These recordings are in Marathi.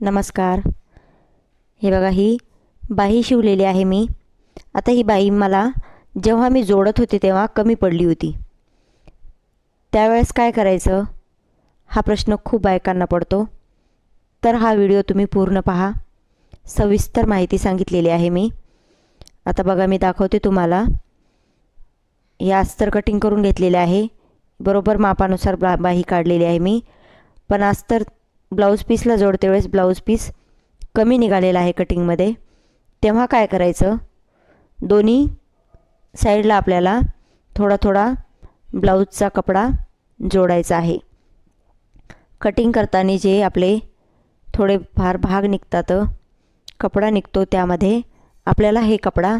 नमस्कार. हे बघा ही बाही शिवलेली आहे मी. आता ही बाई मला जेव्हा मी जोडत होते तेव्हा कमी पडली होती. त्यावेळेस काय करायचं? हा प्रश्न खूप बायकांना पडतो. तर हा व्हिडिओ तुम्ही पूर्ण पहा. सविस्तर माहिती सांगितलेली आहे मी. आता बघा मी दाखवते तुम्हाला. हे अस्तर कटिंग करून घेतलेले आहे. बरोबर मापानुसार बा बाही काढलेली आहे मी. पण अस्तर ब्लाऊज पीसला जोडते वेळेस ब्लाऊज पीस कमी निघालेला आहे कटिंगमध्ये तेव्हा काय करायचं? दोन्ही साईडला आपल्याला थोडा थोडा ब्लाऊजचा कपडा जोडायचा आहे. कटिंग करताना जे आपले थोडे फार भाग निघतात कपडा निघतो त्यामध्ये आपल्याला हे कपडा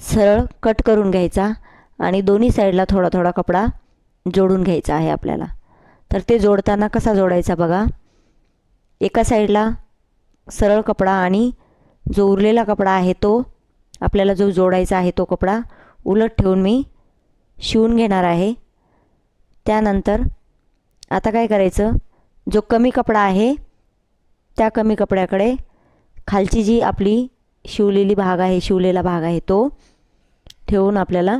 सरळ कट करून घ्यायचा आणि दोन्ही साईडला थोडा थोडा कपडा जोडून घ्यायचा आहे आपल्याला. तर ते जोडताना कसा जोडायचा बघा. एका साईडला सरळ कपडा आणि जो उरलेला कपडा आहे तो आपल्याला जो जोडायचा आहे तो कपडा उलट ठेवून मी शिवून घेणार आहे. त्यानंतर आता काय करायचं? जो कमी कपडा आहे त्या कमी कपड्याकडे खालची जी आपली शिवलेली भाग आहे शिवलेला भाग आहे तो ठेवून आपल्याला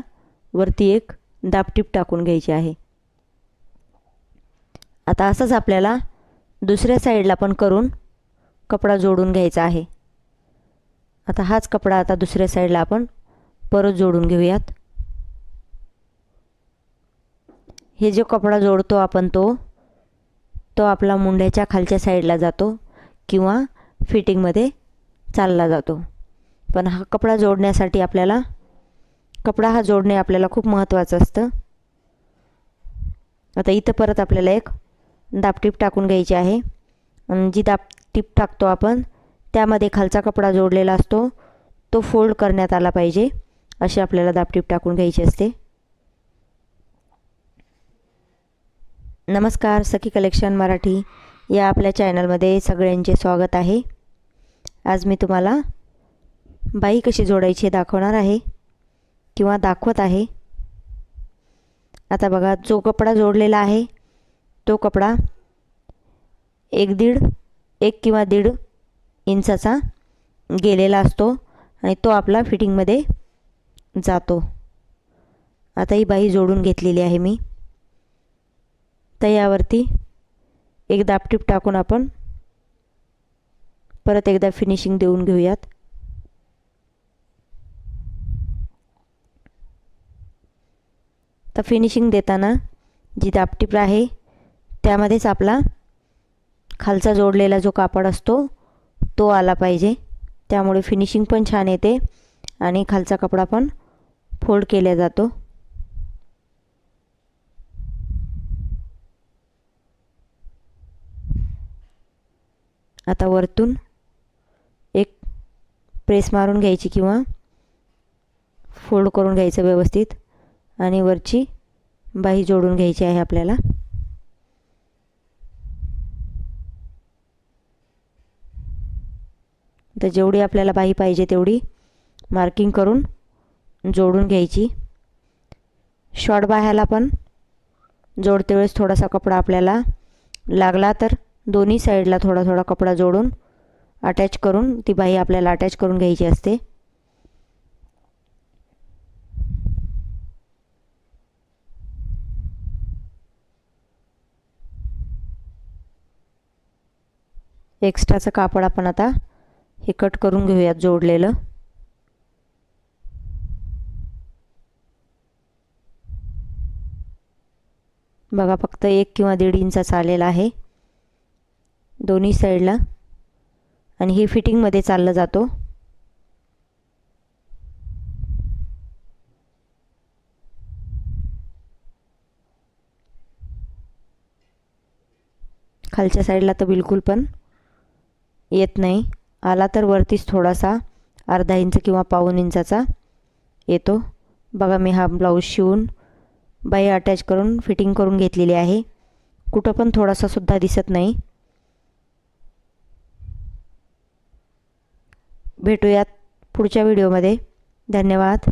वरती एक दापटीप टाकून घ्यायची आहे. आता असंच आपल्याला दुसऱ्या साईडला पण करून कपडा जोडून घ्यायचा आहे. आता हाच कपडा आता दुसऱ्या साईडला आपण परत जोडून घेऊयात. हे जो कपडा जोडतो आपण तो तो आपला मुंड्याच्या खालच्या साईडला जातो किंवा फिटिंगमध्ये चालला जातो. पण हा कपडा जोडण्यासाठी आपल्याला कपडा हा जोडणे आपल्याला खूप महत्त्वाचं असतं. आता इथं परत आपल्याला एक दापटीप टाकून घ्यायची आहे. जी दापटीप टाकतो आपण त्यामध्ये खालचा कपडा जोडलेला असतो तो फोल्ड करण्यात आला पाहिजे. अशी आपल्याला दापटीप टाकून घ्यायची असते. नमस्कार सखी कलेक्शन मराठी या आपल्या चॅनलमध्ये सगळ्यांचे स्वागत आहे. आज मी तुम्हाला बाई कशी जोडायची हे दाखवणार आहे किंवा दाखवत आहे. आता बघा जो कपडा जोडलेला आहे तो कपडा एक दीड एक किंवा दीड इंचाचा गेलेला असतो आणि तो आपला फिटिंगमध्ये जातो. आता ही बाई जोडून घेतलेली आहे मी. तर यावरती एक दापटीप टाकून आपण परत एकदा फिनिशिंग देऊन घेऊयात. तर फिनिशिंग देताना जी दापटीप आहे त्यामध्येच आपला खालचा जोडलेला जो कापड असतो तो आला पाहिजे. त्यामुळे फिनिशिंग पण छान येते आणि खालचा कपडा पण फोल्ड केला जातो. आता वरतून एक प्रेस मारून घ्यायची किंवा फोल्ड करून घ्यायचं व्यवस्थित आणि वरची बाही जोडून घ्यायची आहे आपल्याला. तर जेवढी आपल्याला बाही पाहिजे तेवढी मार्किंग करून जोडून घ्यायची. शॉर्ट बाह्याला पण जोडते वेळेस थोडासा कपडा आपल्याला लागला तर दोन्ही साईडला थोडा थोडा कपडा जोडून अटॅच करून ती बाही आपल्याला अटॅच करून घ्यायची असते. एक्स्ट्राचं कापड आपण आता हे कट करून घेऊयात जोडलेलं. बघा फक्त एक किंवा दीड इंचाचा आलेला आहे. दोन्ही साईडला. आणि हे फिटिंगमध्ये चाललं जातो. खालच्या साईडला तर बिलकुल पण येत नाही. आला तर वरतीच थोडासा अर्धा इंच किंवा पाऊन इंचाचा येतो. बघा मी हा ब्लाऊज शिवून बाई अटॅच करून फिटिंग करून घेतलेली आहे. कुठं पण थोडासा सुद्धा दिसत नाही. भेटूयात पुढच्या व्हिडिओमध्ये धन्यवाद.